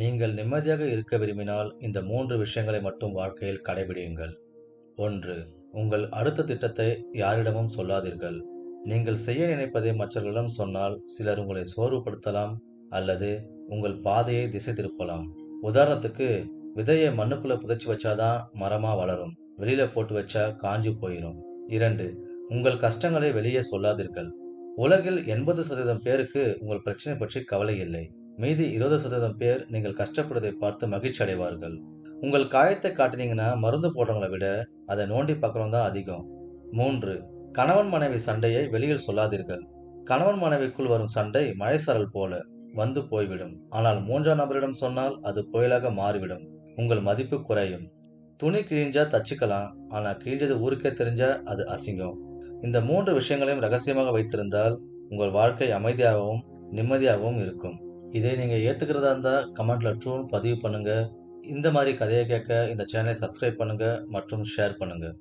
நீங்கள் நிம்மதியாக இருக்க விரும்பினால் இந்த மூன்று விஷயங்களை மட்டும் வாழ்க்கையில் கடைபிடியுங்கள். ஒன்று உங்கள் அடுத்த திட்டத்தை யாரிடமும் சொல்லாதீர்கள். நீங்கள் செய்ய நினைப்பதை மற்றவர்களிடம் சொன்னால் சிலர் உங்களை சோர்வுபடுத்தலாம் அல்லது உங்கள் பாதையை திசை திருப்பலாம். உதாரணத்துக்கு விதையை மண்ணுக்குள்ள புதைச்சி வச்சாதான் மரமா வளரும். வெளியில போட்டு வச்சா காஞ்சு போயிடும் இரண்டு உங்கள் கஷ்டங்களை வெளியே சொல்லாதீர்கள். உலகில் எண்பது சதவீதம் பேருக்கு உங்கள் பிரச்சனை பற்றி கவலை இல்லை. மீதி இருபது சதவீதம் பேர் நீங்கள் கஷ்டப்படுவதை பார்த்து மகிழ்ச்சி அடைவார்கள். உங்கள் காயத்தை காட்டினீங்கன்னா மருந்து போடுறவங்களை விட அதை நோண்டி பார்க்குறவங்க தான் அதிகம். மூன்று கணவன் மனைவி சண்டையை வெளியில் சொல்லாதீர்கள். கணவன் மனைவிக்குள் வரும் சண்டை மழைசாரல் போல வந்து போய்விடும். ஆனால் மூன்றாம் நபரிடம் சொன்னால் அது புயலாக மாறிவிடும். உங்கள் மதிப்பு குறையும். துணி கிழிஞ்சா தச்சுக்கலாம் ஆனால் கிழிஞ்சது ஊருக்கே தெரிஞ்சா அது அசிங்கம். இந்த மூன்று விஷயங்களையும் ரகசியமாக வைத்திருந்தால் உங்கள் வாழ்க்கை அமைதியாகவும் நிம்மதியாகவும் இருக்கும். இதை நீங்கள் ஏற்றுக்கிறதா இருந்தால் கமெண்ட்ல ட்ரூன்னு பதிவு பண்ணுங்கள் இந்த மாதிரி கதையை கேட்க இந்த சேனலை சப்ஸ்கிரைப் பண்ணுங்கள் மற்றும் ஷேர் பண்ணுங்கள்